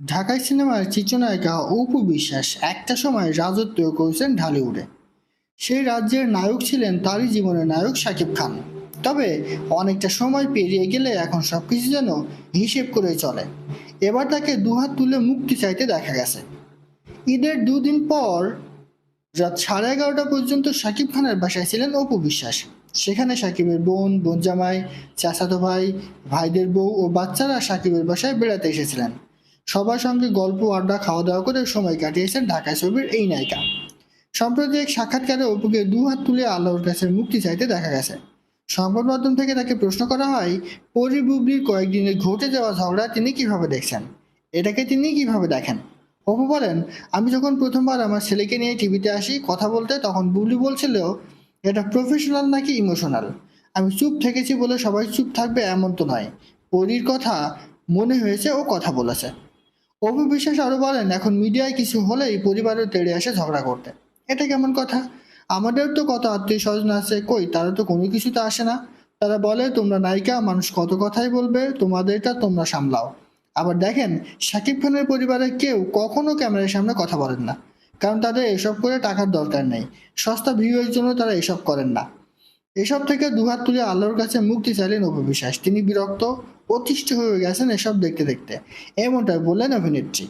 ঢাকাই সিনেমার চিত্রনায়িকা অপু বিশ্বাস একটা সময় রাজত্ব করেছেন ঢালিউডে। সেই রাজ্যের নায়ক ছিলেন তারই জীবনের নায়ক শাকিব খান। তবে অনেকটা সময় পেরিয়ে গেলে এখন সবকিছু যেন হিসেব করে চলে। এবার তাকে দুহাত তুলে মুক্তি চাইতে দেখা গেছে। ঈদের দুদিন পর রাত সাড়ে এগারোটা পর্যন্ত শাকিব খানের বাসায় ছিলেন অপু বিশ্বাস। সেখানে সাকিবের বোন বোন জামাই, চাচাতো ভাই, ভাইদের বউ ও বাচ্চারা সাকিবের বাসায় বেড়াতে এসেছিলেন। সবার সঙ্গে গল্প, আড্ডা খাওয়া দাওয়া করে সময় কাটিয়েছেন ঢাকা ছবির এই নায়িকা। সম্প্রতি এক সাক্ষাৎকারে অপুকে দু হাত তুলে আল্লাহর কাছে মুক্তি চাইতে দেখা গেছে। সংবাদ মাধ্যম থেকে তাকে প্রশ্ন করা হয়, পরি বুবলির কয়েকদিনে ঘটে যাওয়া ঝগড়া তিনি কীভাবে দেখছেন? এটাকে তিনি কীভাবে দেখেন? অপু বলেন, আমি যখন প্রথমবার আমার ছেলেকে নিয়ে টিভিতে আসি, কথা বলতে তখন বুবলি বলছিল, এটা প্রফেশনাল নাকি ইমোশনাল আমি চুপ থেকেছি বলে সবাই চুপ থাকবে এমন তো নয়। পরির কথা মনে হয়েছে ও কথা বলেছে অপু বিশ্বাস আরও বলেন, এখন মিডিয়ায় কিছু হলেই পরিবারের তেড়ে আসে ঝগড়া করতে। এটা কেমন কথা? আমাদের তো কত আত্মীয় স্বজন আছে, কই? তারা তো কোনো কিছুতে আসে না। তারা বলে, তোমরা নায়িকা, মানুষ কত কথাই বলবে, তোমাদেরটা তোমরা সামলাও। আবার দেখেন শাকিব খানের পরিবারের কেউ কখনো ক্যামেরার সামনে কথা বলেন না। কারণ তাদের এসব করে টাকার দরকার নেই। সস্তা ভিউয়ের জন্য তারা এসব করেন না। এসব থেকে দুহাত তুলে আল্লাহর কাছে মুক্তি চাইলেন অপবিশ্বাস তিনি বিরক্ত অতিষ্ঠ হয়ে গেছেন এসব দেখতে দেখতে। এমনটা বললেন অভিনেত্রী।